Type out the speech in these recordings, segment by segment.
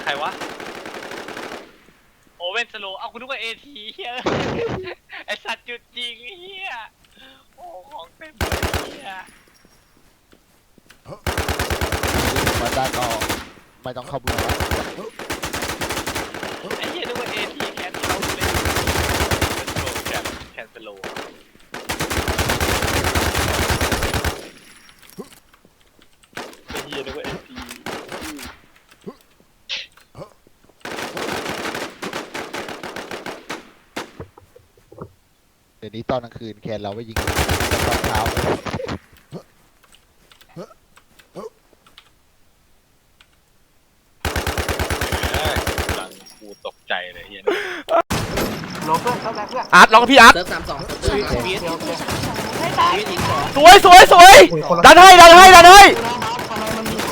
เฮ้ยใครวะ โอเว่นสโลว์เอาคุณนึกว่าเอทีเฮียไอสัตว์จุดจริงเฮียโอ้ของเต็มเลยเฮียมาได้ก็ไม่ต้องเข้าเมืองแล้วไอเฮียนึกว่าเอทีแคนเขาเลยสโลว์แคนแคนสโลว์ไอเฮียนึกว่าเอที เดี๋ยวนี้ตอนกลางคืนแคนเราไม่ยิงตอนเช้าหลังกูตกใจเลยเฮียอาร์ตล็อกพี่อาร์ตเซิร์ฟสามสองเซิร์ฟสามสองวิธีสองสวยสวยสวยดันให้ดันให้ดันให้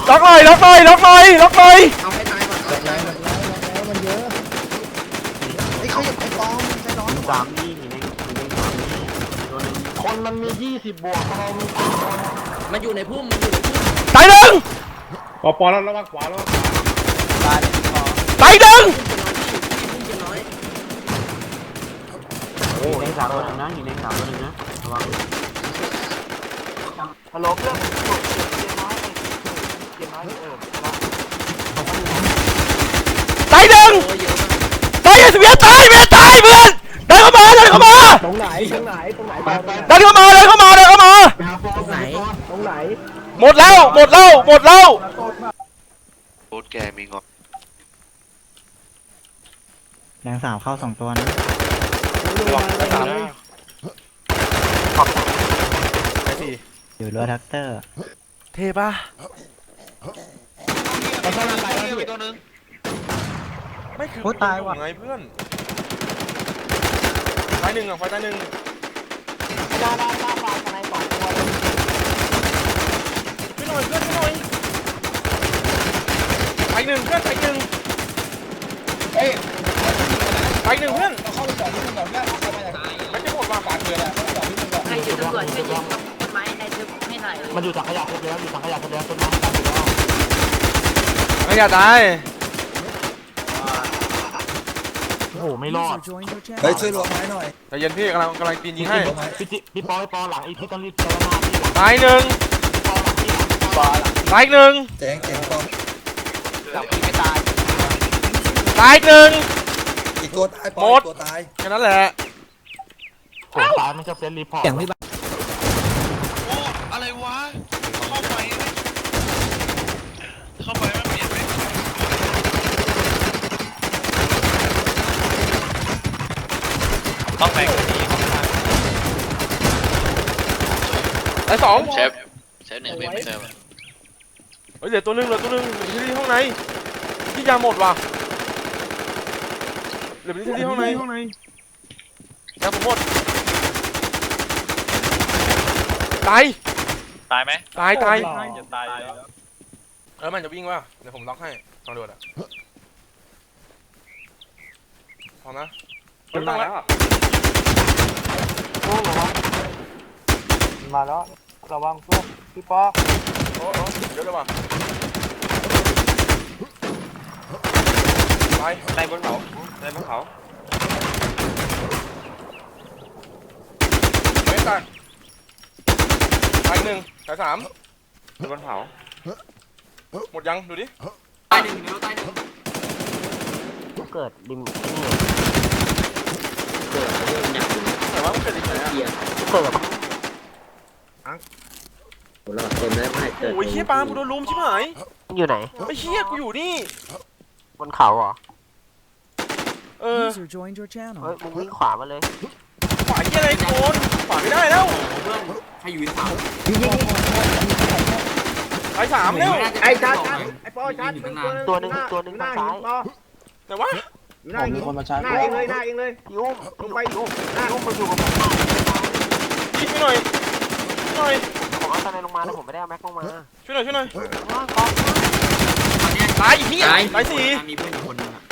ล็อกหน่อยล็อกหน่อยล็อกหน่อยล็อกหน่อยเอาให้ตายก่อนเอาให้ตายก่อนไอ้เขาไอ้ปอมใจร้อนสามนี่มีในมีในสามนี่ตัวหนึง คนมันมียี่สิบบวกเรามีสี่คนมันอยู่ในพุ่มมันอยู่ในพุ่มตายหนึ่งปอปอแล้วระวังขวาแล้วตายหนึ่งพุ่มจะน้อยโอ้ในสามตัวหนึงนะอยู่ในสามตัวหนึงนะระวังฮัลโหลเพื่อนกดเกียร์น้อยเกียร์น้อยเออตายหนึ่งโอ้ยเยอะมากตายเวียตายเวียตายเหมดแล้วหมดแล้วโค้ดแกมีงอแรงสามเข้าสองตัวนะหลอกสามอยู่รั้วแท็กเตอร์ เทปะมันต้องอะไรแล้วพี่ตัวนึงไม่คือโอ้ตายว่ะไงเพื่อนตายหนึ่งอะไฟตายหนึ่งด้านด้านหน้าปลายข้างในสองตัวเลย ช่วย หน่อยเพื่อนช่วยหน่อยตายหนึ่งเพื่อนตายหนึ่งเอ้ยตายหนึ่งเพื่อนเข้าไปจอดที่มันก่อนแม่เข้าไปจากไม่ใช่หมดว่าปากเกลือแหละเข้าไปจอดที่มันก่อนใครอยู่ตำรวจช่วยยิงต้นไม้ในทึบให้หน่อยมันอยู่ถังขยะเสร็จแล้วอยู่ถังขยะเสร็จแล้วต้นไม้ไม่อยากตายโอ้โหไม่รอดเฮ้ยช่วยรวมไม้หน่อยใจเย็นพี่กำลังกำลังปีนยิงให้พี่จิพี่ปอพี่ปอหลังไอ้พี่ต้องรีบเจอหน้าพี่หลังตายหนึ่งพี่ปอหลัง พี่หลังพี่ปอหลังตายอีกหนึ่งเจ๋งเจ๋งปอมจับพี่ไม่ตายตายอีกหนึ่ง อีกตัวตายปอหมมดอีกตัวตายแค่นั้นแหละผมตายมันจะเซ็นรีพอร์ตอย่างพี่บ้าโอ้อะไรวะ เข้าไปเลยเข้าไปมันเปลี่ยนไปต้องแบ่งกันดีตายสองเชฟเชฟหนึ่งเบไม่เซอร์ เฮ้ยเหลือตัวหนึงเหลือตัวหนึงเหลือที่ห้องในที่ยาหมดว่ะเหลือที่ห้องในห้องในยาผมหมดตายตายไหมตายตายจะตายแล้วเออมันจะวิ่งว่ะเดี๋ยวผมล็อกให้ตำรวจอะพร้อมนะไม่ต้องแล้วโอ้ระวังมาแล้วระวังพวกพี่ปอ โอ้โหเยอะเลยว่ะไปตายบนเขาตายบนเขาไม่ตายตายหนึ่งตายสามตายบนเขาหมดยังดูดิตายหนึ่งเดียวตายหนึ่งเกิดดิมเกิดเรื่องอย่างแต่ว่ามันเกิดอีกไหนอะเกียร์เกิดโหรอดเต็มแล้วไม่เกิดโอ้ยเฮียปาล์มกูโดนลุมชิบหายอยู่ไหนไม่เฮียกูอยู่นี่ บนเขาเหรอ เออ User joined your channel เฮ้ยมึงวิ่งขวามาเลย ขวาเฮียอะไรโกนขวาไม่ได้แล้วเพื่อนใครอยู่ในเสาตายสามแล้วไอ้ชาร์จไอ้ปอชาร์จตัวหนึ่งตัวหนึ่งทางซ้ายแต่ว่าผมมีคนมาชาร์จหน้าเองเลยหน้าเองเลยยุ่มลงไปยุ่มหน้ายุ่มมาอยู่กับผม ยิงให้หน่อยช่วยหน่อย ผ มเอาตะไนลงมาแล้วผมไม่ได้เอาแม็กลงมาช่วยหน่อยช่วยหน่อยว่างกองตายอีกเฮียตายสี่มีเพื่อนอีกคนนึงอะ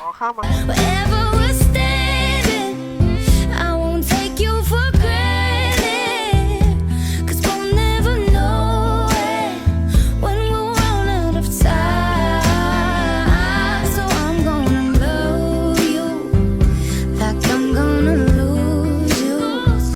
อ๋อข้ามมา Wherever we're standing